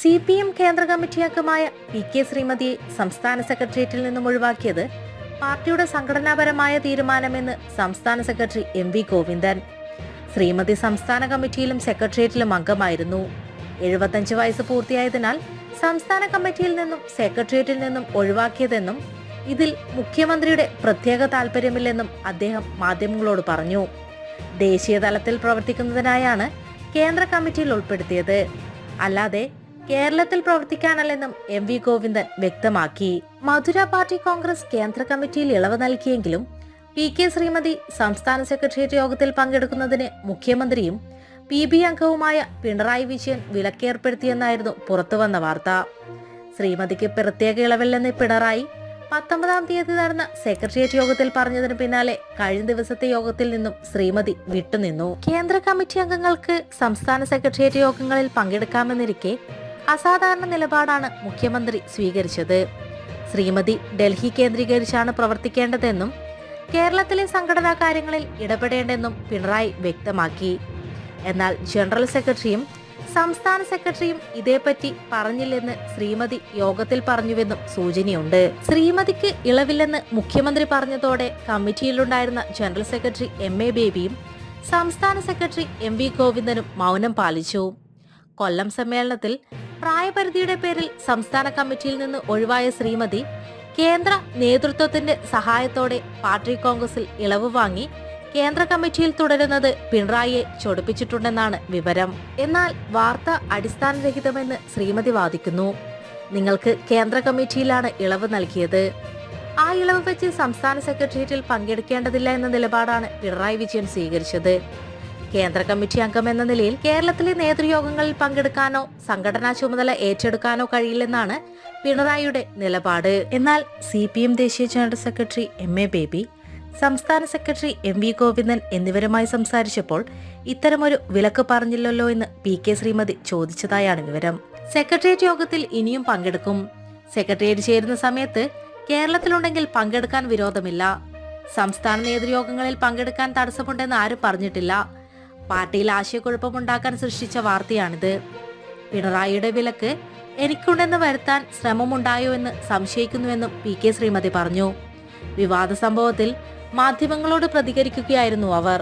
C P M കേന്ദ്ര committee അംഗമായ P K ശ്രീമതിയെ സംസ്ഥാന സെക്രട്ടേറിയറ്റിൽ നിന്നും ഒഴിവാക്കിയത് പാർട്ടിയുടെ സംഘടനാപരമായ തീരുമാനമെന്ന് സംസ്ഥാന secretary M V Govindan. Sreemathi സംസ്ഥാന കമ്മിറ്റിയിലും സെക്രട്ടേറിയറ്റിലും അംഗമായിരുന്നു. എഴുപത്തഞ്ച് വയസ്സ് പൂർത്തിയായതിനാൽ സംസ്ഥാന കമ്മിറ്റിയിൽ നിന്നും സെക്രട്ടേറിയറ്റിൽ നിന്നും ഒഴിവാക്കിയതെന്നും ഇതിൽ മുഖ്യമന്ത്രിയുടെ പ്രത്യേക താല്പര്യമില്ലെന്നും അദ്ദേഹം മാധ്യമങ്ങളോട് പറഞ്ഞു. ദേശീയ തലത്തിൽ പ്രവർത്തിക്കുന്നതിനായാണ് കേന്ദ്ര കമ്മിറ്റിയിൽ ഉൾപ്പെടുത്തിയത്. അല്ലാതെ കേരളത്തിൽ പ്രവർത്തിക്കാനല്ലെന്നും എം വി ഗോവിന്ദൻ വ്യക്തമാക്കി. മധുര പാർട്ടി കോൺഗ്രസ് കേന്ദ്ര കമ്മിറ്റിയിൽ ഇളവ് നൽകിയെങ്കിലും പി കെ ശ്രീമതി സംസ്ഥാന സെക്രട്ടേറിയറ്റ് യോഗത്തിൽ പങ്കെടുക്കുന്നതിന് മുഖ്യമന്ത്രിയും പി ബി അംഗവുമായ പിണറായി വിജയൻ വിലക്കേർപ്പെടുത്തിയെന്നായിരുന്നു പുറത്തുവന്ന വാർത്ത. ശ്രീമതിക്ക് പ്രത്യേക ഇളവില്ലെന്ന് പിണറായി പത്തൊമ്പതാം തീയതി നടന്ന സെക്രട്ടേറിയറ്റ് യോഗത്തിൽ പറഞ്ഞതിന് പിന്നാലെ കഴിഞ്ഞ ദിവസത്തെ യോഗത്തിൽ നിന്നും ശ്രീമതി വിട്ടുനിന്നു. കേന്ദ്ര കമ്മിറ്റി അംഗങ്ങൾക്ക് സംസ്ഥാന സെക്രട്ടേറിയറ്റ് യോഗങ്ങളിൽ പങ്കെടുക്കാമെന്നിരിക്കെ അസാധാരണ നിലപാടാണ് മുഖ്യമന്ത്രി സ്വീകരിച്ചത്. ശ്രീമതി ഡൽഹി കേന്ദ്രീകരിച്ചാണ് പ്രവർത്തിക്കേണ്ടതെന്നും കേരളത്തിലെ സംഘടനാ കാര്യങ്ങളിൽ ഇടപെടേണ്ടെന്നും പിണറായി വ്യക്തമാക്കി. എന്നാൽ ജനറൽ സെക്രട്ടറിയും സംസ്ഥാന സെക്രട്ടറിയും ഇതേപ്പറ്റി പറഞ്ഞില്ലെന്ന് ശ്രീമതി യോഗത്തിൽ പറഞ്ഞുവെന്നും സൂചനയുണ്ട്. ശ്രീമതിക്ക് ഇളവില്ലെന്ന് മുഖ്യമന്ത്രി പറഞ്ഞതോടെ കമ്മിറ്റിയിലുണ്ടായിരുന്ന ജനറൽ സെക്രട്ടറി എം എ ബേബിയും സംസ്ഥാന സെക്രട്ടറി എം വി ഗോവിന്ദനും മൗനം പാലിച്ചു. കൊല്ലം സമ്മേളനത്തിൽ പ്രായപരിധിയുടെ പേരിൽ സംസ്ഥാന കമ്മിറ്റിയിൽ നിന്ന് ഒഴിവായ ശ്രീമതി കേന്ദ്ര നേതൃത്വത്തിന്റെ സഹായത്തോടെ പാർട്ടി കോൺഗ്രസിൽ ഇളവ് വാങ്ങി കേന്ദ്ര കമ്മിറ്റിയിൽ തുടരുന്നത് പിണറായിയെ ചൊടിപ്പിച്ചിട്ടുണ്ടെന്നാണ് വിവരം. എന്നാൽ വാർത്ത അടിസ്ഥാനരഹിതമെന്ന് ശ്രീമതി വാദിക്കുന്നു. നിങ്ങൾക്ക് കേന്ദ്ര കമ്മിറ്റിയിലാണ് ഇളവ് നൽകിയത്. ആ ഇളവ് വെച്ച് സംസ്ഥാന സെക്രട്ടേറിയറ്റിൽ പങ്കെടുക്കേണ്ടതില്ല എന്ന നിലപാടാണ് പിണറായി വിജയൻ സ്വീകരിച്ചത്. കേന്ദ്ര കമ്മിറ്റി അംഗം എന്ന നിലയിൽ കേരളത്തിലെ നേതൃയോഗങ്ങളിൽ പങ്കെടുക്കാനോ സംഘടനാ ചുമതല ഏറ്റെടുക്കാനോ കഴിയില്ലെന്നാണ് പിണറായിയുടെ നിലപാട്. എന്നാൽ സി പി എം ദേശീയ general secretary M A Baby സംസ്ഥാന സെക്രട്ടറി എം വി ഗോവിന്ദൻ എന്നിവരുമായി സംസാരിച്ചപ്പോൾ ഇത്തരമൊരു വിലക്ക് പറഞ്ഞില്ലല്ലോ എന്ന് പി കെ ശ്രീമതി ചോദിച്ചതായാണ് വിവരം. സെക്രട്ടേറിയറ്റ് യോഗത്തിൽ ഇനിയും പങ്കെടുക്കും. സെക്രട്ടേറിയറ്റ് ചേരുന്ന സമയത്ത് കേരളത്തിലുണ്ടെങ്കിൽ പങ്കെടുക്കാൻ വിരോധമില്ല. സംസ്ഥാന നേതൃയോഗങ്ങളിൽ പങ്കെടുക്കാൻ തടസ്സമുണ്ടെന്ന് ആരും പറഞ്ഞിട്ടില്ല. പാർട്ടിയിൽ ആശയക്കുഴപ്പമുണ്ടാക്കാൻ സൃഷ്ടിച്ച വാർത്തയാണിത്. പിണറായിയുടെ വിലക്ക് എനിക്കുണ്ടെന്ന് വരുത്താൻ ശ്രമമുണ്ടായോ എന്ന് സംശയിക്കുന്നുവെന്നും പി കെ ശ്രീമതി പറഞ്ഞു. വിവാദ സംഭവത്തിൽ മാധ്യമങ്ങളോട് പ്രതികരിക്കുകയായിരുന്നു അവർ.